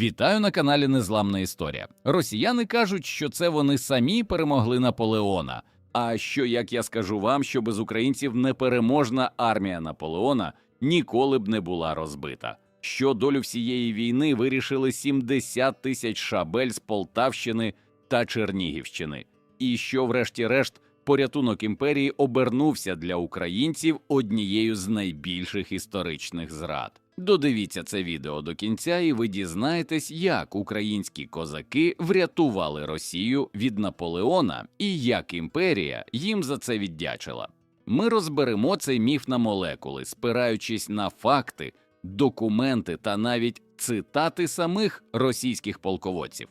Вітаю на каналі Незламна Історія. Росіяни кажуть, що це вони самі перемогли Наполеона. А що, як я скажу вам, що без українців непереможна армія Наполеона ніколи б не була розбита. Що долю всієї війни вирішили 70 тисяч шабель з Полтавщини та Чернігівщини, і що, врешті-решт, порятунок імперії обернувся для українців однією з найбільших історичних зрад. Додивіться це відео до кінця, і ви дізнаєтесь, як українські козаки врятували Росію від Наполеона і як імперія їм за це віддячила. Ми розберемо цей міф на молекули, спираючись на факти, документи та навіть цитати самих російських полководців.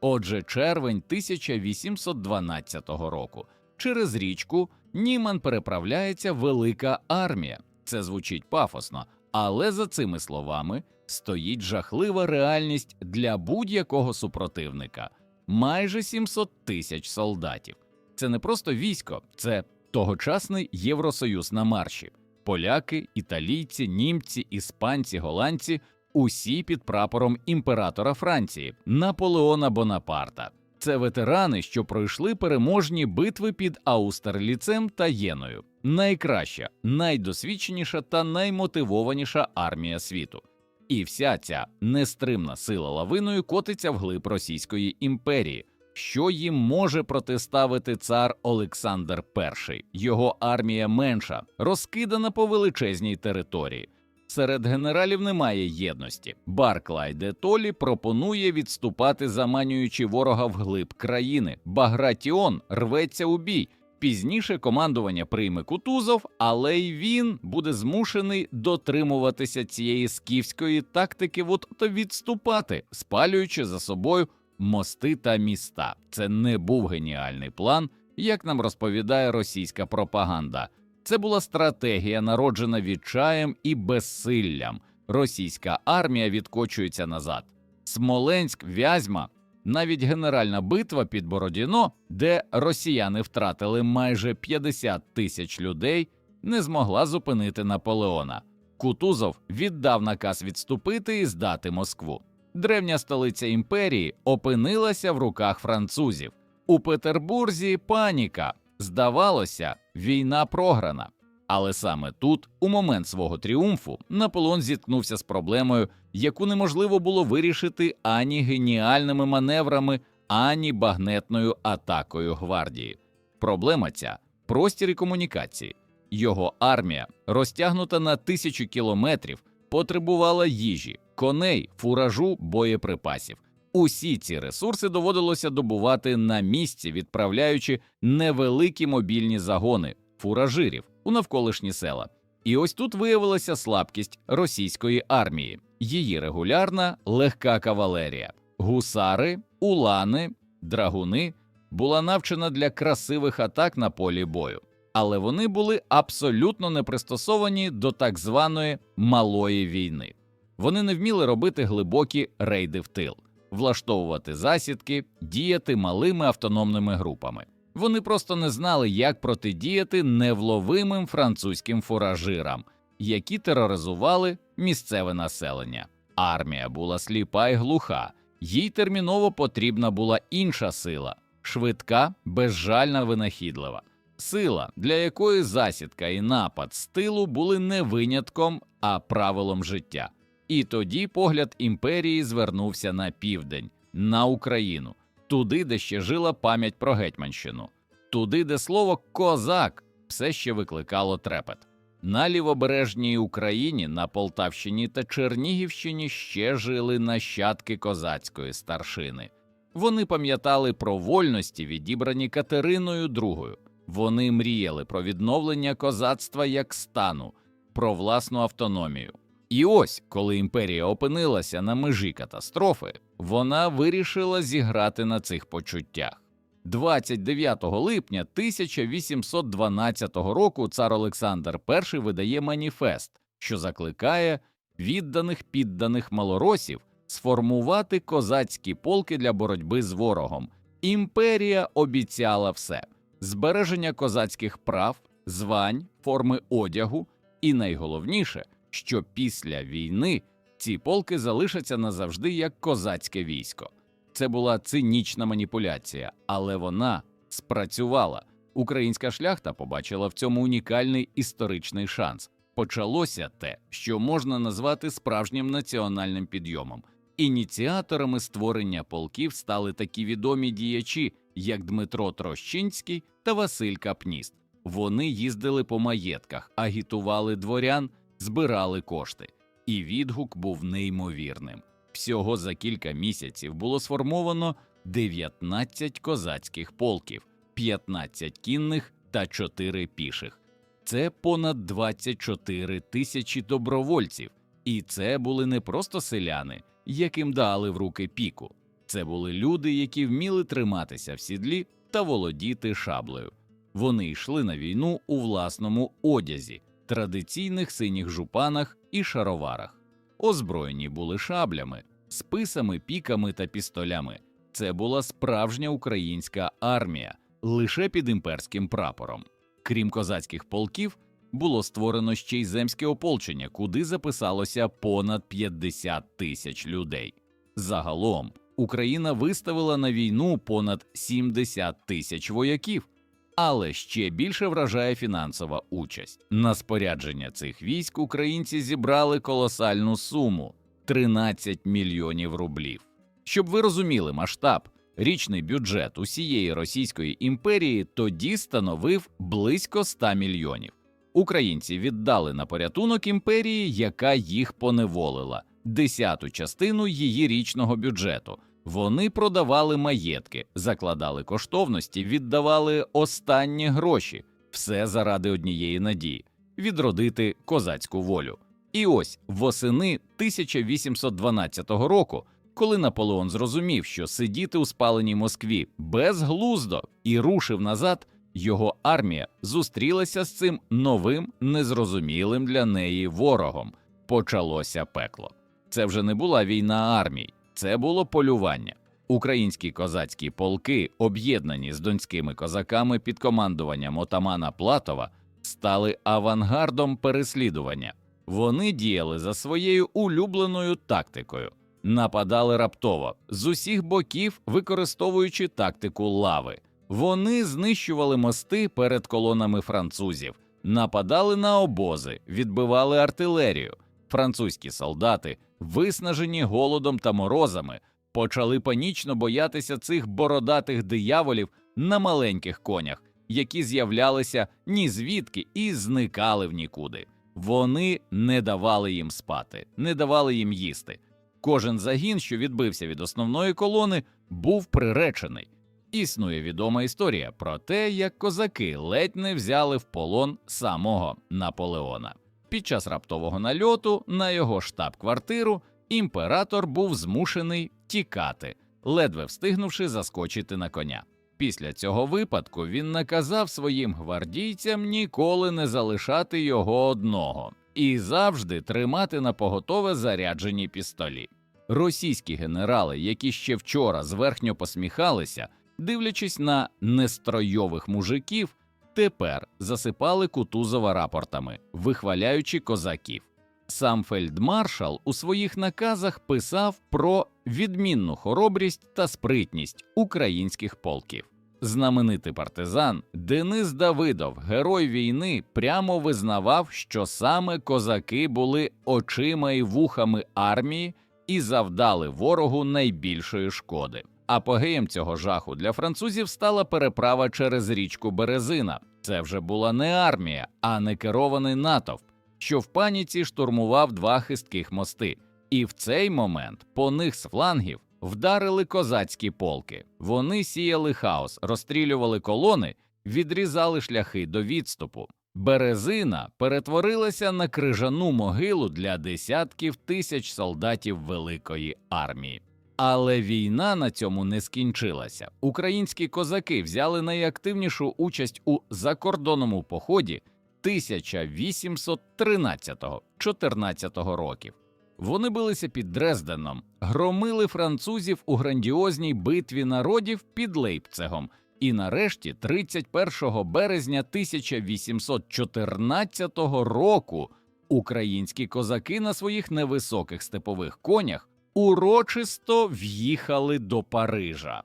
Отже, червень 1812 року. Через річку Німан переправляється велика армія. Це звучить пафосно, але за цими словами стоїть жахлива реальність для будь-якого супротивника майже 700 тисяч солдатів. Це не просто військо, це тогочасний Євросоюз на марші. Поляки, італійці, німці, іспанці, голландці усі під прапором імператора Франції Наполеона Бонапарта. Це ветерани, що пройшли переможні битви під Аустерліцем та Єною. Найкраща, найдосвідченіша та наймотивованіша армія світу. І вся ця нестримна сила лавиною котиться вглиб Російської імперії. Що їм може протиставити цар Олександр І? Його армія менша, розкидана по величезній території. Серед генералів немає єдності. Барклай де Толі пропонує відступати, заманюючи ворога вглиб країни. Багратіон рветься у бій. Пізніше командування прийме Кутузов, але й він буде змушений дотримуватися цієї скіфської тактики, от то відступати, спалюючи за собою мости та міста. Це не був геніальний план, як нам розповідає російська пропаганда. Це була стратегія, народжена відчаєм і безсиллям. Російська армія відкочується назад. Смоленськ, Вязьма, навіть генеральна битва під Бородіно, де росіяни втратили майже 50 тисяч людей, не змогла зупинити Наполеона. Кутузов віддав наказ відступити і здати Москву. Древня столиця імперії опинилася в руках французів. У Петербурзі паніка. Здавалося, війна програна. Але саме тут, у момент свого тріумфу, Наполеон зіткнувся з проблемою, яку неможливо було вирішити ані геніальними маневрами, ані багнетною атакою гвардії. Проблема ця простір і комунікації. Його армія, розтягнута на тисячу кілометрів, потребувала їжі, коней, фуражу, боєприпасів. Усі ці ресурси доводилося добувати на місці, відправляючи невеликі мобільні загони фуражирів у навколишні села. І ось тут виявилася слабкість російської армії, її регулярна легка кавалерія, гусари, улани, драгуни була навчена для красивих атак на полі бою, але вони були абсолютно не пристосовані до так званої малої війни. Вони не вміли робити глибокі рейди в тил влаштовувати засідки, діяти малими автономними групами. Вони просто не знали, як протидіяти невловимим французьким фуражирам, які тероризували місцеве населення. Армія була сліпа і глуха, їй терміново потрібна була інша сила швидка, безжальна, винахідлива. Сила, для якої засідка і напад з тилу були не винятком, а правилом життя. І тоді погляд імперії звернувся на південь, на Україну, туди, де ще жила пам'ять про Гетьманщину, туди, де слово козак все ще викликало трепет. На лівобережній Україні, на Полтавщині та Чернігівщині ще жили нащадки козацької старшини. Вони пам'ятали про вольності, відібрані Катериною II. Вони мріяли про відновлення козацтва як стану, про власну автономію. І ось, коли імперія опинилася на межі катастрофи, вона вирішила зіграти на цих почуттях. 29 липня 1812 року цар Олександр І видає маніфест, що закликає відданих підданих малоросів сформувати козацькі полки для боротьби з ворогом. Імперія обіцяла все: збереження козацьких прав, звань, форми одягу, і найголовніше що після війни Ці полки залишаться назавжди як козацьке військо. Це була цинічна маніпуляція, але вона спрацювала. Українська шляхта побачила в цьому унікальний історичний шанс. Почалося те, що можна назвати справжнім національним підйомом. Ініціаторами створення полків стали такі відомі діячі, як Дмитро Трощинський та Василь Капніст. Вони їздили по маєтках, агітували дворян, збирали кошти, і відгук був неймовірним. Всього за кілька місяців було сформовано 19 козацьких полків, 15 кінних та 4 піших. Це понад 24 тисячі добровольців, і це були не просто селяни, яким дали в руки піку. Це були люди, які вміли триматися в сідлі та володіти шаблею. Вони йшли на війну у власному одязі, традиційних синіх жупанах і шароварах. Озброєні були шаблями, списами, піками та пістолями. Це була справжня українська армія лише під імперським прапором. Крім козацьких полків, було створено ще й земське ополчення, куди записалося понад 50 тисяч людей. Загалом Україна виставила на війну понад 70 тисяч вояків. Але ще більше вражає фінансова участь. На спорядження цих військ українці зібрали колосальну суму 13 мільйонів рублів. Щоб ви розуміли масштаб, річний бюджет усієї Російської імперії тоді становив близько 100 мільйонів. Українці віддали на порятунок імперії, яка їх поневолила, десяту частину її річного бюджету. Вони продавали маєтки, закладали коштовності, віддавали останні гроші, все заради однієї надії відродити козацьку волю. І ось восени 1812 року, коли Наполеон зрозумів, що сидіти у спаленій Москві безглуздо і рушив назад, його армія зустрілася з цим новим незрозумілим для неї ворогом. Почалося пекло. Це вже не була війна армій, це було полювання. Українські козацькі полки, об'єднані з донськими козаками під командуванням отамана Платова, стали авангардом переслідування. Вони діяли за своєю улюбленою тактикою, нападали раптово з усіх боків, використовуючи тактику лави. Вони знищували мости перед колонами французів, нападали на обози, відбивали артилерію. Французькі солдати, виснажені голодом та морозами, почали панічно боятися цих бородатих дияволів на маленьких конях, які з'являлися ні звідки і зникали в нікуди. Вони не давали їм спати, не давали їм їсти. Кожен загін, що відбився від основної колони, був приречений. Існує відома історія про те, як козаки ледь не взяли в полон самого Наполеона. Під час раптового нальоту на його штаб-квартиру імператор був змушений тікати, ледве встигнувши заскочити на коня. Після цього випадку він наказав своїм гвардійцям ніколи не залишати його одного і завжди тримати на поготове заряджені пістолі. Російські генерали, які ще вчора зверхньо посміхалися, дивлячись на нестройових мужиків, тепер засипали Кутузова рапортами, вихваляючи козаків. Сам фельдмаршал у своїх наказах писав про відмінну хоробрість та спритність українських полків. Знаменитий партизан Денис Давидов, герой війни, прямо визнавав, що саме козаки були очима і вухами армії і завдали ворогу найбільшої шкоди. Апогеєм цього жаху для французів стала переправа через річку Березина. Це вже була не армія, а не керований натовп, що в паніці штурмував два хистких мости. І в цей момент по них з флангів вдарили козацькі полки. Вони сіяли хаос, розстрілювали колони, відрізали шляхи до відступу. Березина перетворилася на крижану могилу для десятків тисяч солдатів великої армії. Але війна на цьому не скінчилася. Українські козаки взяли найактивнішу участь у закордонному поході 1813-14 років. Вони билися під Дрезденом, громили французів у грандіозній битві народів під Лейпцигом. І нарешті, 31 березня 1814 року, українські козаки на своїх невисоких степових конях урочисто в'їхали до Парижа.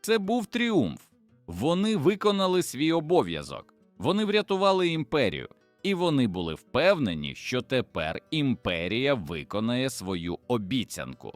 Це був тріумф. Вони виконали свій обов'язок, вони врятували імперію, і вони були впевнені, що тепер імперія виконає свою обіцянку.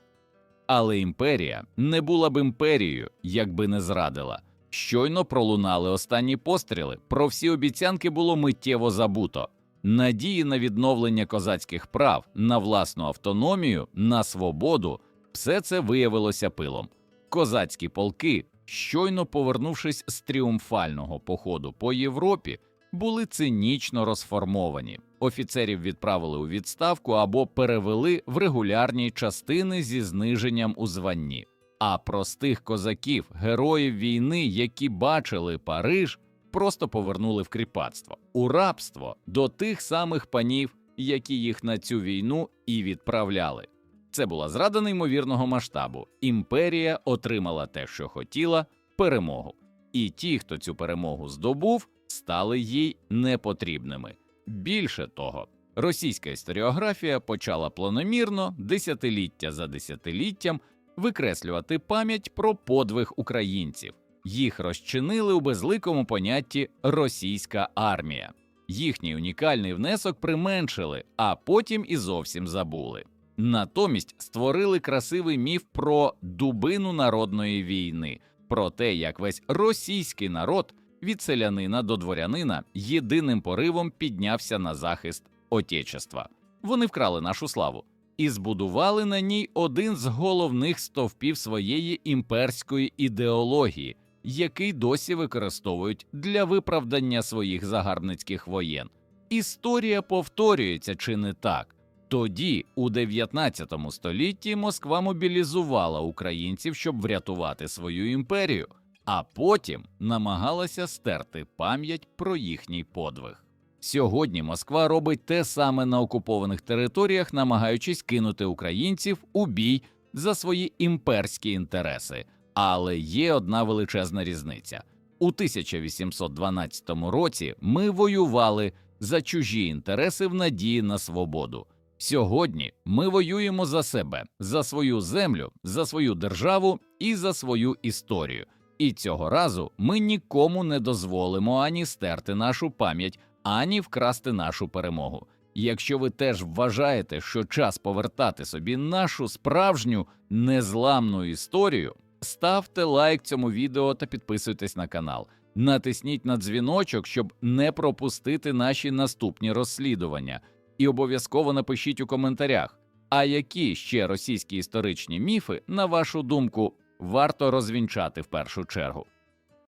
Але імперія не була б імперією, якби не зрадила. Щойно пролунали останні постріли. Про всі обіцянки було миттєво забуто. Надії на відновлення козацьких прав, на власну автономію, на свободу все це виявилося пилом. Козацькі полки, щойно повернувшись з тріумфального походу по Європі, були цинічно розформовані. Офіцерів відправили у відставку або перевели в регулярні частини зі зниженням у званні. А простих козаків, героїв війни, які бачили Париж, просто повернули в кріпацтво у рабство до тих самих панів, які їх на цю війну і відправляли. Це була зрада неймовірного масштабу. Імперія отримала те, що хотіла перемогу. І ті, хто цю перемогу здобув, стали їй непотрібними. Більше того, російська історіографія почала планомірно, десятиліття за десятиліттям, викреслювати пам'ять про подвиг українців. Їх розчинили у безликому понятті російська армія. Їхній унікальний внесок применшили, а потім і зовсім забули. Натомість створили красивий міф про дубину народної війни, про те, як весь російський народ від селянина до дворянина єдиним поривом піднявся на захист Отечества. Вони вкрали нашу славу і збудували на ній один з головних стовпів своєї імперської ідеології, який досі використовують для виправдання своїх загарбницьких воєн. Історія повторюється чи не так? Тоді, у 19 столітті, Москва мобілізувала українців, щоб врятувати свою імперію, а потім намагалася стерти пам'ять про їхній подвиг. Сьогодні Москва робить те саме на окупованих територіях, намагаючись кинути українців у бій за свої імперські інтереси. Але є одна величезна різниця: у 1812 році ми воювали за чужі інтереси в надії на свободу. Сьогодні ми воюємо за себе, за свою землю, за свою державу і за свою історію. І цього разу ми нікому не дозволимо ані стерти нашу пам'ять, ані вкрасти нашу перемогу. Якщо ви теж вважаєте, що час повертати собі нашу справжню незламну історію, ставте лайк цьому відео та підписуйтесь на канал. Натисніть на дзвіночок, щоб не пропустити наші наступні розслідування. І обов'язково напишіть у коментарях, а які ще російські історичні міфи, на вашу думку, варто розвінчати в першу чергу.